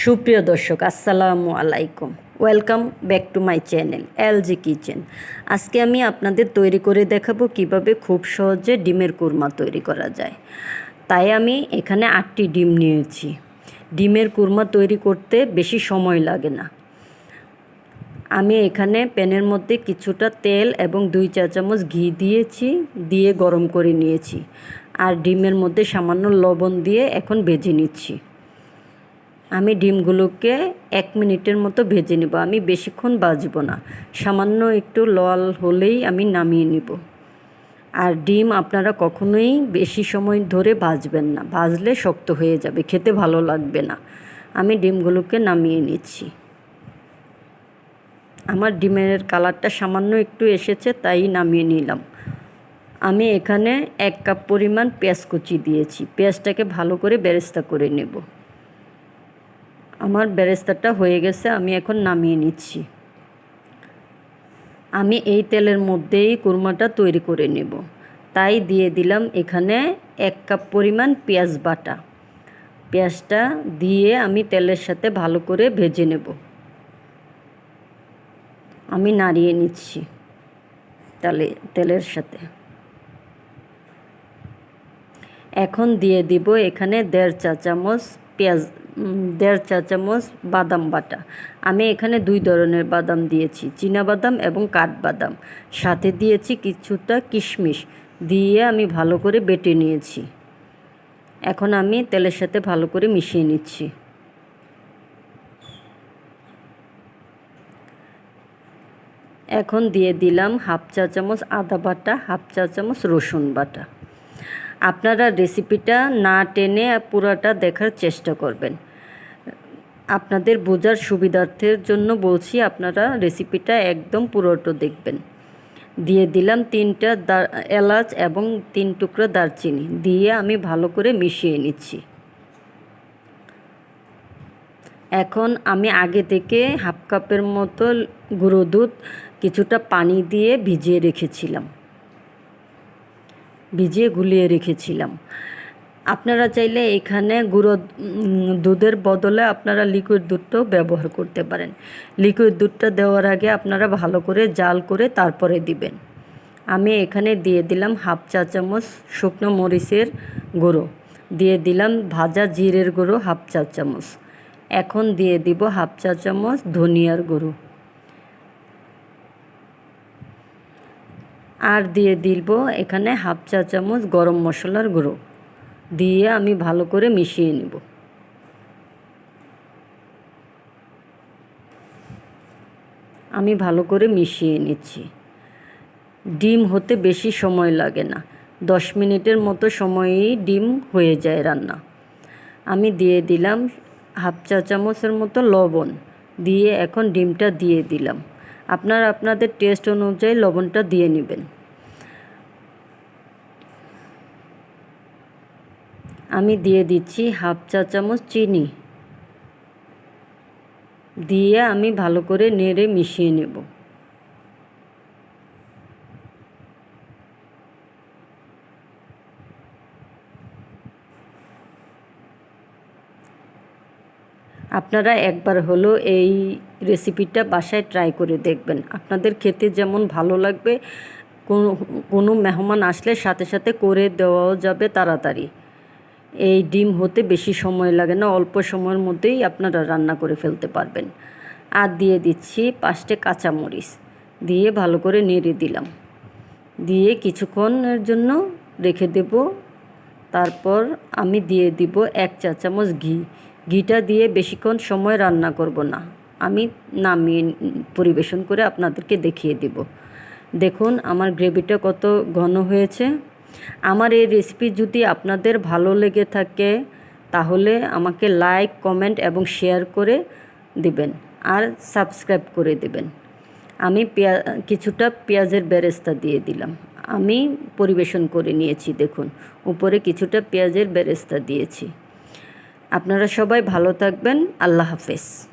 সুপ্রিয় দর্শক, আসসালামু আলাইকুম। Welcome back to my channel LG kitchen আজকে আমি আপনাদের তৈরি করে দেখাবো কীভাবে খুব সহজে ডিমের কুরমা তৈরি করা যায়। তাই আমি এখানে আটটি ডিম নিয়েছি। ডিমের কুরমা তৈরি করতে বেশি সময় লাগে না। আমি এখানে প্যানের মধ্যে কিছুটা তেল এবং দুই চা চামচ ঘি দিয়েছি, দিয়ে গরম করে নিয়েছি। আর ডিমের মধ্যে সামান্য লবণ দিয়ে এখন ভেজে নিচ্ছি। আমি ডিমগুলোকে এক মিনিটের মতো ভেজে নেব। আমি বেশিক্ষণ বাজব না। সামান্য একটু লাল হলেই আমি নামিয়ে নিব। আর ডিম আপনারা কখনোই বেশি সময় ধরে ভাজবেন না। ভাজলে শক্ত হয়ে যাবে, খেতে ভালো লাগবে না। আমি ডিমগুলোকে নামিয়ে নিচ্ছি। আমার ডিমের কালারটা সামান্য একটু এসেছে, তাই নামিয়ে নিলাম। আমি এখানে এক কাপ পরিমাণ পেঁয়াজ কুচি দিয়েছি। পেঁয়াজটাকে ভালো করে বেরেস্তা করে নেব। আমার বেরেস্তাটা হয়ে গেছে, আমি এখন নামিয়ে নিচ্ছি। আমি এই তেলের মধ্যেই কুরমাটা তৈরি করে নেব। তাই দিয়ে দিলাম এখানে এক কাপ পরিমাণ পেঁয়াজ বাটা। পেঁয়াজটা দিয়ে আমি তেলের সাথে ভালো করে ভেজে নেব। আমি নাড়িয়ে নিচ্ছি তালে, তেলের সাথে। এখন দিয়ে দিব এখানে দেড় চা চামচ পেঁয়াজ দেড় চা চামচ বাদাম বাটা। আমি এখানে দুই ধরনের বাদাম দিয়েছি বাদাম এবং কাঠবাদাম। সাথে দিয়েছি কিছুটা কিশমিশ। দিয়ে আমি ভালো করে বেটে নিয়েছি। এখন আমি তেলের সাথে ভালো করে মিশিয়ে নিচ্ছি। এখন দিয়ে দিলাম হাফ চা চামচ আদা বাটা, হাফ চা চামচ রসুন বাটা। আপনারা রেসিপিটা না টেনে পুরাটা দেখার চেষ্টা করবেন। আপনাদের বোঝার সুবিধার্থের জন্য বলছি, আপনারা রেসিপিটা একদম পুরোটা দেখবেন। দিয়ে দিলাম তিনটা এলাচ এবং তিন টুকরো দারচিনি। দিয়ে আমি ভালো করে মিশিয়ে নিচ্ছি। এখন আমি আগে থেকে হাফ কাপের মতো গুঁড়ো দুধ কিছুটা পানি দিয়ে ভিজিয়ে রেখেছিলাম। ভিজিয়ে গুলিয়ে রেখেছিলাম। আপনারা চাইলে এখানে গুঁড়ো দুধের বদলে আপনারা লিকুইড দুধটাও ব্যবহার করতে পারেন। লিকুইড দুধটা দেওয়ার আগে আপনারা ভালো করে জাল করে তারপরে দিবেন। আমি এখানে দিয়ে দিলাম হাফ চা চামচ শুকনো মরিচের গুঁড়ো। দিয়ে দিলাম ভাজা জিরের গুঁড়ো হাফ চা চামচ। এখন দিয়ে দিব হাফ চা চামচ ধনিয়ার গুঁড়ো। আর দিয়ে দিব এখানে হাফ চা চামচ গরম মশলার গুঁড়ো। দিয়ে আমি ভালো করে মিশিয়ে নেব। আমি ভালো করে মিশিয়ে নিচ্ছি। ডিম হতে বেশি সময় লাগে না। দশ মিনিটের মতো সময়েই ডিম হয়ে যায় রান্না। আমি দিয়ে দিলাম হাফ চা চামচের মতো লবণ। দিয়ে এখন ডিমটা দিয়ে দিলাম। আপনারা আপনাদের টেস্ট অনুযায়ী লবণটা দিয়ে নেবেন। আমি দিয়ে দিচ্ছি হাফ চা চামচ চিনি। দিয়ে আমি ভালো করে নেড়ে মিশিয়ে নেব। আপনারা একবার হলো এই রেসিপিটা বাসায় ট্রাই করে দেখবেন। আপনাদের খেতে যেমন ভালো লাগবে, কোনো কোনো মেহমান আসলে সাথে সাথে করে দেওয়াও যাবে তাড়াতাড়ি। এই ডিম হতে বেশি সময় লাগে না, অল্প সময়ের মধ্যেই আপনারা রান্না করে ফেলতে পারবেন। আর দিয়ে দিচ্ছি পাঁচটে কাঁচামরিচ, দিয়ে ভালো করে নেড়ে দিলাম। দিয়ে কিছুক্ষণের জন্য রেখে দেব। তারপর আমি দিয়ে দিব এক চা চামচ ঘি। ঘিটা দিয়ে বেশিক্ষণ সময় রান্না করব না। আমি নামিয়ে পরিবেশন করে আপনাদেরকে দেখিয়ে দেব। দেখুন, আমার গ্রেভিটা কত ঘন হয়েছে। আমার এই রেসিপি যদি আপনাদের ভালো লেগে থাকে, তাহলে আমাকে লাইক কমেন্ট এবং শেয়ার করে দিবেন আর সাবস্ক্রাইব করে দেবেন। আমি পেঁয়া, কিছুটা পেঁয়াজের বেরেস্তা দিয়ে দিলাম। আমি পরিবেশন করে নিয়েছি, দেখুন, উপরে কিছুটা পেঁয়াজের বেরেস্তা দিয়েছি। আপনারা সবাই ভালো থাকবেন। আল্লাহ হাফেজ।